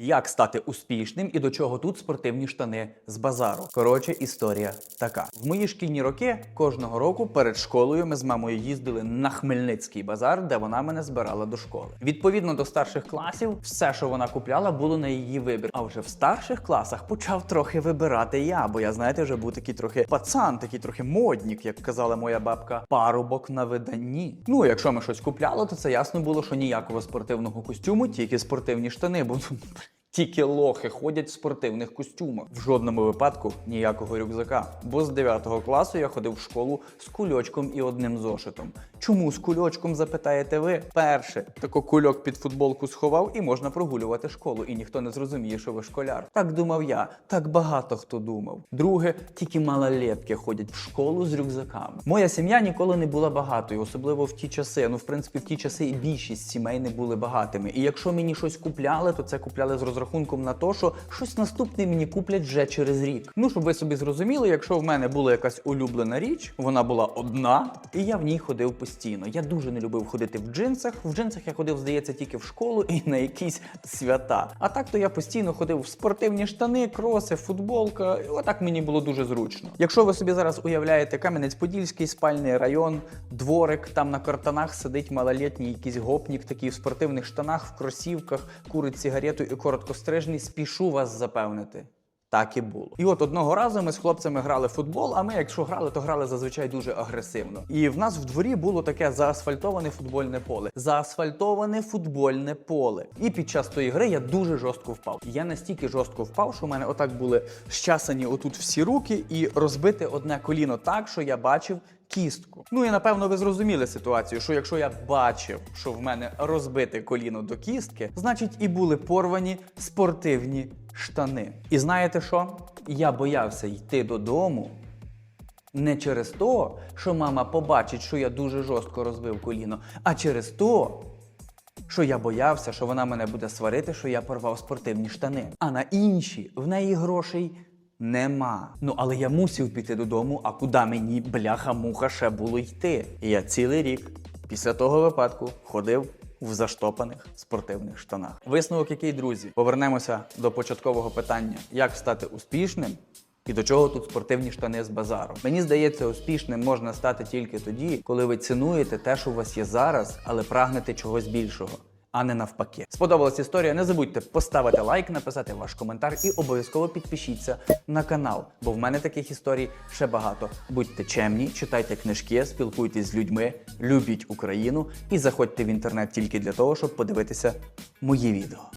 Як стати успішним і до чого тут спортивні штани з базару? Коротше, історія така: в мої шкільні роки кожного року перед школою ми з мамою їздили на Хмельницький базар, де вона мене збирала до школи. Відповідно до старших класів, все, що вона купляла, було на її вибір. А вже в старших класах почав трохи вибирати я, бо я, знаєте, вже був такий трохи пацан, такий трохи моднік, як казала моя бабка, парубок на виданні. Ну, якщо ми щось купляли, то це ясно було, що ніякого спортивного костюму, тільки спортивні штани. Бо тільки лохи ходять в спортивних костюмах. В жодному випадку ніякого рюкзака. Бо з 9 класу я ходив в школу з кульочком і одним зошитом. Чому з кульочком, запитаєте ви? Перше, тако кульок під футболку сховав і можна прогулювати школу, і ніхто не зрозуміє, що ви школяр. Так думав я, так багато хто думав. Друге, тільки малолетки ходять в школу з рюкзаками. Моя сім'я ніколи не була багатою, особливо в ті часи. Ну, в принципі, в ті часи і більшість сімей не були багатими. І якщо мені щось купляли, то це купляли з розрахунком на те, що щось наступне мені куплять вже через рік. Ну, щоб ви собі зрозуміли, якщо в мене була якась улюблена річ, вона була одна, і я в ній ходив постійно. Я дуже не любив ходити в джинсах. В джинсах я ходив, здається, тільки в школу і на якісь свята. А так то я постійно ходив в спортивні штани, кроси, футболка. І отак мені було дуже зручно. Якщо ви собі зараз уявляєте Кам'янець-Подільський спальний район, дворик, там на картонах сидить малолітній якийсь гопнік, такий в спортивних штанах, в кросівках, курить сигарету і короткострижний, спішу вас запевнити. Так і було. І от одного разу ми з хлопцями грали в футбол, а ми, якщо грали, то грали зазвичай дуже агресивно. І в нас в дворі було таке заасфальтоване футбольне поле. Заасфальтоване футбольне поле. І під час тої гри я дуже жорстко впав. Я настільки жорстко впав, що в мене отак були щасані отут всі руки і розбите одне коліно так, що я бачив. Кістку. Ну і напевно ви зрозуміли ситуацію, що якщо я бачив, що в мене розбите коліно до кістки, значить і були порвані спортивні штани. І знаєте що? Я боявся йти додому не через то, що мама побачить, що я дуже жорстко розбив коліно, а через то, що я боявся, що вона мене буде сварити, що я порвав спортивні штани. А на інші в неї грошей нема. Ну але я мусив піти додому, а куди мені бляха-муха ще було йти? І я цілий рік після того випадку ходив. В заштопаних спортивних штанах. Висновок який, друзі? Повернемося до початкового питання: як стати успішним і до чого тут спортивні штани з базару? Мені здається, успішним можна стати тільки тоді, коли ви цінуєте те, що у вас є зараз, але прагнете чогось більшого. А не навпаки. Сподобалась історія. Не забудьте поставити лайк, написати ваш коментар і обов'язково підпишіться на канал, бо в мене таких історій ще багато. Будьте чемні, читайте книжки, спілкуйтесь з людьми, любіть Україну і заходьте в інтернет тільки для того, щоб подивитися мої відео.